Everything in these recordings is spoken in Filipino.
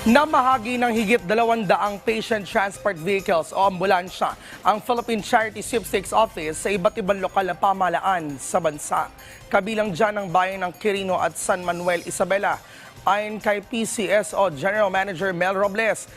Namahagi ng higit 200 patient transport vehicles o ambulansya ang Philippine Charity Sweepstakes Office sa iba't ibang lokal na pamahalaan sa bansa. Kabilang dyan ang bayan ng Quirino at San Manuel Isabela. Ayon kay PCSO General Manager Mel Robles,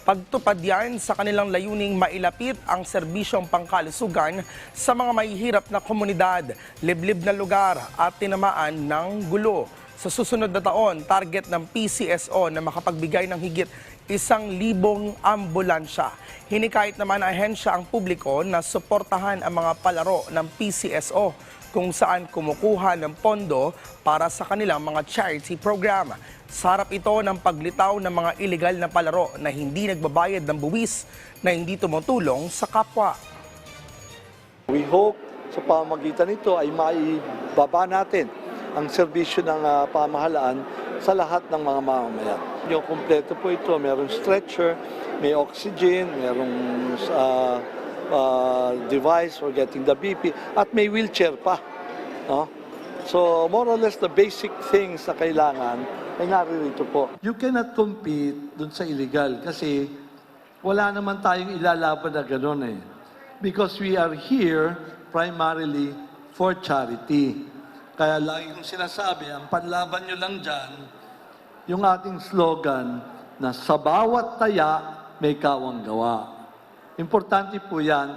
Pagtupad yan sa kanilang layuning mailapit ang serbisyong pangkalusugan sa mga mahihirap na komunidad, liblib na lugar at tinamaan ng gulo. Sa susunod na taon, target ng PCSO na makapagbigay ng higit isang libong ambulansya. Hinikayat naman ng ahensya ang publiko na suportahan ang mga palaro ng PCSO kung saan kumukuha ng pondo para sa kanilang mga charity program. Sarap ito ng paglitaw ng mga ilegal na palaro na hindi nagbabayad ng buwis na hindi tumutulong sa kapwa. We hope sa pamagitan nito ay maibaba natin ang serbisyo ng ah, pamahalaan sa lahat ng mga mamamayan. Yung kumpleto po ito, merong stretcher, may oxygen, merong ah, ah, device for getting the BP, at may wheelchair pa. No? So more or less the basic things na kailangan ay naririto po. You cannot compete dun sa illegal kasi wala naman tayong ilalaban na gano'n eh. Because we are here primarily for charity. Kaya lagi kong sinasabi, ang panlaban nyo lang dyan, yung ating slogan na sa bawat taya may kawang gawa. Importante po yan.